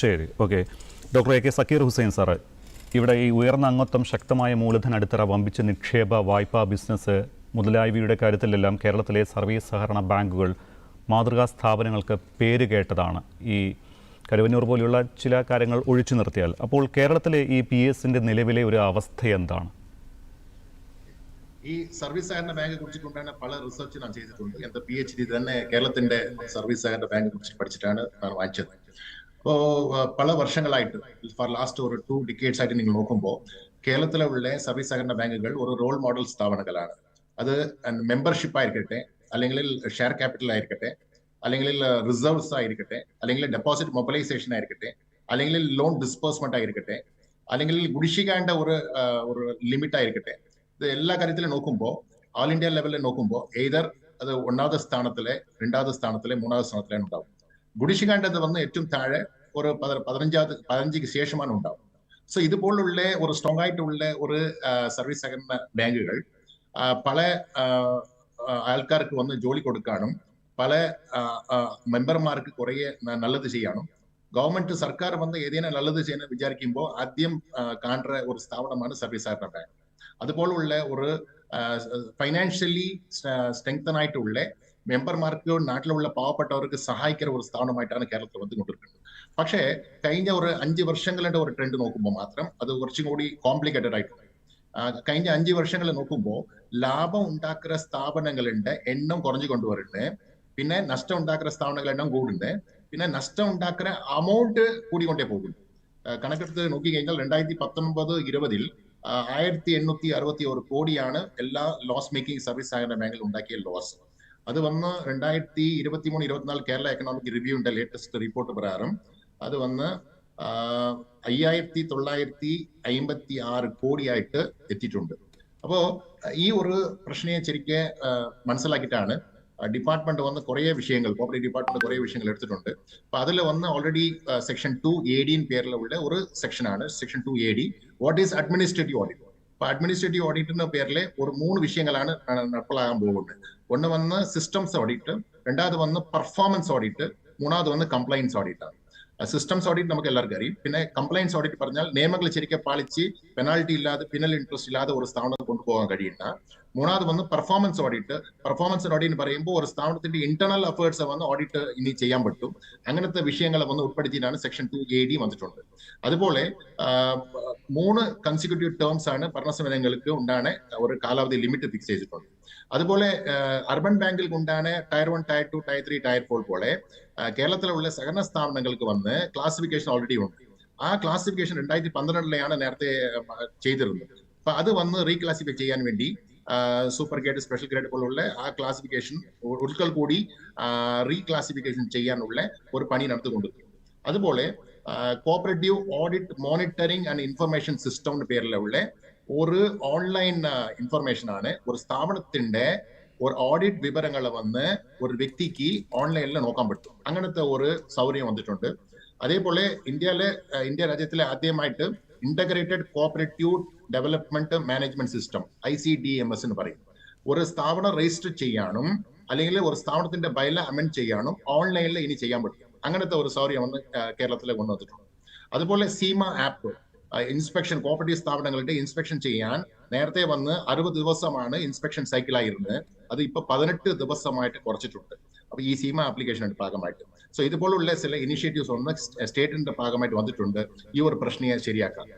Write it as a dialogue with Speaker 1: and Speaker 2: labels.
Speaker 1: ശരി okay. Doctor A K Zakir Hussain sir ഇവിടെ ഈ ഉയർന്ന അംഗത്വം ശക്തമായ മൂലധന അടിത്തറ വമ്പിച്ച നിക്ഷേപ വായ്പാ ബിസിനസ് മുതലായവയുടെ കാര്യത്തിലെല്ലാം കേരളത്തിലെ സർവീസ് സഹകരണ ബാങ്കുകൾ മാതൃകാ സ്ഥാപനങ്ങൾക്ക് പേര് കേട്ടതാണ്. ഈ കരുവന്നൂർ പോലെയുള്ള ചില കാര്യങ്ങൾ ഒഴിച്ചു നിർത്തിയാൽ അപ്പോൾ കേരളത്തിലെ ഈ പി എസിന്റെ നിലവിലെ ഒരു അവസ്ഥ എന്താണ്?
Speaker 2: ഈ സർവീസ് സഹകരണ ബാങ്ക് കൊണ്ടാണ് പല റിസർച്ച് ഞാൻ ചെയ്തിട്ടുണ്ട്. എന്റെ പി എച്ച് ഡി തന്നെ കേരളത്തിന്റെ സർവീസ് സഹകരണ ബാങ്കിനെ കുറിച്ച് പഠിച്ചിട്ടാണ് ഞാൻ വാങ്ങിച്ചത്. അപ്പോ ആ, പല വർഷങ്ങളായിട്ട് ഫോർ ലാസ്റ്റ് ഒരു ടു ഡിക്കേഡ്സ് ആയിട്ട് നിങ്ങൾ നോക്കുമ്പോൾ കേരളത്തിലെ ഉള്ള സർവീസ് സഹകരണ ബാങ്കുകൾ ഒരു റോൾ മോഡൽ സ്ഥാപനങ്ങളാണ്. അത് മെമ്പർഷിപ്പ് ആയിരിക്കട്ടെ അല്ലെങ്കിൽ ഷെയർ ക്യാപിറ്റൽ ആയിരിക്കട്ടെ അല്ലെങ്കിൽ റിസർവ്സ് ആയിരിക്കട്ടെ അല്ലെങ്കിൽ ഡെപ്പോസിറ്റ് മൊബിലൈസേഷൻ ആയിരിക്കട്ടെ അല്ലെങ്കിൽ ലോൺ ഡിസ്പേഴ്സ്മെന്റ് ആയിരിക്കട്ടെ അല്ലെങ്കിൽ കുടിശ്ശികേണ്ട ഒരു ഒരു ലിമിറ്റ് ആയിരിക്കട്ടെ. ഇത് എല്ലാ കാര്യത്തിലും നോക്കുമ്പോൾ ഓൾ ഇന്ത്യ ലെവലിൽ നോക്കുമ്പോൾ ഏതർ അത് ഒന്നാമത്തെ സ്ഥാനത്തിലെ രണ്ടാമത്തെ സ്ഥാനത്തിലെ മൂന്നാമത്തെ സ്ഥാനത്തിലാണ് ഉണ്ടാവും. കുടിശ്ശികാണ്ടത് വന്ന് ഏറ്റവും താഴെ ഒരു പത- പതിനഞ്ചാമത് പതിനഞ്ചിക്ക് ശേഷമാണ് ഉണ്ടാവും സോ ഇതുപോലുള്ള ഒരു സ്ട്രോങ് ആയിട്ടുള്ള ഒരു സർവീസ് സഹകരണ ബാങ്കുകൾ പല ആൾക്കാർക്ക് വന്ന് ജോലി കൊടുക്കാനും പല മെമ്പർമാർക്ക് കുറേ നല്ലത് ചെയ്യാനും ഗവൺമെന്റ് സർക്കാർ വന്ന് ഏതേനും നല്ലത് ചെയ്യാൻ വിചാരിക്കുമ്പോൾ ആദ്യം കാണുന്ന ഒരു സ്ഥാപനമാണ് സർവീസ് സഹകരണ ബാങ്ക്. അതുപോലുള്ള ഒരു ഫൈനാൻഷ്യലി സ്ട്രെങ്തൻ ആയിട്ടുള്ള മെമ്പർമാർക്ക് നാട്ടിലുള്ള പാവപ്പെട്ടവർക്ക് സഹായിക്കുന്ന ഒരു സ്ഥാപനമായിട്ടാണ് കേരളത്തിൽ വന്നുകൊണ്ടിരിക്കുന്നത് പക്ഷേ കഴിഞ്ഞ ഒരു അഞ്ച് വർഷങ്ങളുടെ ഒരു ട്രെൻഡ് നോക്കുമ്പോൾ മാത്രം അത് കുറച്ചും കൂടി കോംപ്ലിക്കേറ്റഡ് ആയിട്ടുണ്ട് ആ, കഴിഞ്ഞ അഞ്ച് വർഷങ്ങൾ നോക്കുമ്പോൾ ലാഭം ഉണ്ടാക്കുന്ന സ്ഥാപനങ്ങളുടെ എണ്ണം കുറഞ്ഞു കൊണ്ടുവരുന്നത് പിന്നെ നഷ്ടം ഉണ്ടാക്കുന്ന സ്ഥാപനങ്ങളുടെ എണ്ണം കൂടുന്നുണ്ട് പിന്നെ നഷ്ടം ഉണ്ടാക്കുന്ന അമൗണ്ട് കൂടിക്കൊണ്ടേ പോകുന്നു ആ, കണക്കെടുത്ത് നോക്കിക്കഴിഞ്ഞാൽ രണ്ടായിരത്തി പത്തൊൻപത് ഇരുപതിൽ ആയിരത്തി എണ്ണൂറ്റി അറുപത്തി ഒരു കോടിയാണ് എല്ലാ ലോസ് മേക്കിംഗ് സർവീസ് സഹകരണ ബാങ്കിൽ ഉണ്ടാക്കിയ ലോസ് അത് വന്ന് രണ്ടായിരത്തി ഇരുപത്തി മൂന്ന് ഇരുപത്തിനാല് കേരള എക്കണോമിക് റിവ്യൂവിന്റെ ലേറ്റസ്റ്റ് റിപ്പോർട്ട് പ്രകാരം അത് വന്ന് അയ്യായിരത്തി തൊള്ളായിരത്തി അമ്പത്തി ആറ് കോടിയായിട്ട് എത്തിയിട്ടുണ്ട്. അപ്പോ ഈ ഒരു പ്രശ്നയെ ശരിക്ക് മനസ്സിലാക്കിയിട്ടാണ് ഡിപ്പാർട്ട്മെന്റ് വന്ന് കുറേ വിഷയങ്ങൾ കോപ്പറേറ്റ് ഡിപ്പാർട്ട്മെന്റ് കുറേ വിഷയങ്ങൾ എടുത്തിട്ടുണ്ട്. അപ്പൊ അതിൽ വന്ന് already section two A D പേരിലുള്ള ഒരു സെക്ഷനാണ് section two A D what is administrative audit അപ്പൊ അഡ്മിനിസ്ട്രേറ്റീവ് ഓഡിറ്റിന്റെ പേരിലെ ഒരു മൂന്ന് വിഷയങ്ങളാണ് നടപ്പിലാകാൻ പോകുന്നത്. ഒന്ന് വന്ന് സിസ്റ്റംസ് ഓഡിറ്റ് രണ്ടാമത് വന്ന് പെർഫോമൻസ് ഓഡിറ്റ് മൂന്നാമത് വന്ന് കംപ്ലൈൻസ് ഓഡിറ്റ് ആണ് സിസ്റ്റംസ് ഓഡിറ്റ് നമുക്ക് എല്ലാവർക്കും അറിയും. പിന്നെ കംപ്ലൈൻസ് ഓഡിറ്റ് പറഞ്ഞാൽ നിയമങ്ങൾ ശരിക്കും പാലിച്ച് പെനാൽറ്റി ഇല്ലാതെ പിന്നൽ ഇൻട്രസ്റ്റ് ഇല്ലാതെ ഒരു സ്ഥാപനം കൊണ്ടുപോകാൻ കഴിയില്ല. മൂന്നാമത് വന്ന് പെർഫോമൻസ് ഓഡിറ്റ് പെർഫോമൻസ് ഓഡിറ്റ് പറയുമ്പോൾ ഒരു സ്ഥാപനത്തിന്റെ ഇന്റർണൽ അഫേഴ്സ് വന്ന് ഓഡിറ്റ് ഇനി ചെയ്യാൻ പറ്റും. അങ്ങനത്തെ വിഷയങ്ങളെ വന്ന് ഉൾപ്പെടുത്തിയിട്ടാണ് സെക്ഷൻ ടു എ ഡി വന്നിട്ടുണ്ട്. അതുപോലെ മൂന്ന് കൺസിക്യൂട്ടീവ് ടേംസ് ആണ് ഭരണസമിതികൾക്ക് ഉണ്ടാണ് ഒരു കാലാവധി ലിമിറ്റ് ഫിക്സ് ചെയ്തിട്ടുണ്ട്. അതുപോലെ അർബൻ ബാങ്കിൽ ഉണ്ടാണ് tier one tier two tier three tier four പോലെ ആ, കേരളത്തിലുള്ള സഹകരണ സ്ഥാപനങ്ങൾക്ക് വന്ന് ക്ലാസിഫിക്കേഷൻ ഓൾറെഡി ഉണ്ട് ആ ക്ലാസിഫിക്കേഷൻ രണ്ടായിരത്തി പന്ത്രണ്ടിലെയാണ് നേരത്തെ ആ, ചെയ്തിരുന്നത് അപ്പൊ അത് വന്ന് റീക്ലാസിഫൈ ചെയ്യാൻ വേണ്ടി സൂപ്പർ ഗ്രേഡ് സ്പെഷ്യൽ ഗ്രേഡ് പോലുള്ള ആ ക്ലാസിഫിക്കേഷൻ ഒരിക്കൽ കൂടി റീക്ലാസിഫിക്കേഷൻ ചെയ്യാനുള്ള ഒരു പണി നടത്തിക്കൊണ്ടിരിക്കുന്നു അതുപോലെ cooperative audit monitoring and information system പേരിലുള്ള ഒരു ഓൺലൈൻ ഇൻഫർമേഷൻ ആണ്. ഒരു സ്ഥാപനത്തിന്റെ ഒരു ഓഡിറ്റ് വിവരങ്ങൾ വന്ന് ഒരു വ്യക്തിക്ക് ഓൺലൈനിൽ നോക്കാൻ പറ്റും. അങ്ങനത്തെ ഒരു സൗകര്യം വന്നിട്ടുണ്ട്. അതേപോലെ ഇന്ത്യയിലെ ഇന്ത്യ രാജ്യത്തിലെ ആദ്യമായിട്ട് integrated cooperative development management system I C D M S എന്ന് പറയും. ഒരു സ്ഥാപനം രജിസ്റ്റർ ചെയ്യാനും അല്ലെങ്കിൽ ഒരു സ്ഥാപനത്തിന്റെ ബയല അമെൻഡ് ചെയ്യാനും ഓൺലൈനിൽ ഇനി ചെയ്യാൻ പറ്റും. അങ്ങനത്തെ ഒരു സൗകര്യം വന്ന് കേരളത്തിൽ കൊണ്ടുവന്നിട്ടുണ്ട്. അതുപോലെ സീമ ആപ്പ് ഇൻസ്പെക്ഷൻ കോപ്പറേറ്റീവ് സ്ഥാപനങ്ങളുടെ ഇൻസ്പെക്ഷൻ ചെയ്യാൻ നേരത്തെ വന്ന് അറുപത് ദിവസമാണ് ഇൻസ്പെക്ഷൻ സൈക്കിൾ ആയിരുന്നത്. അത് ഇപ്പൊ പതിനെട്ട് ദിവസമായിട്ട് കുറച്ചിട്ടുണ്ട്. അപ്പൊ ഈ സീമ ആപ്ലിക്കേഷന്റെ ഭാഗമായിട്ട്. സോ ഇതുപോലുള്ള ചില ഇനിഷ്യേറ്റീവ്സ് ഒന്ന് സ്റ്റേറ്റിന്റെ ഭാഗമായിട്ട് വന്നിട്ടുണ്ട്. ഈ ഒരു പ്രശ്നയെ ശരിയാക്കാൻ.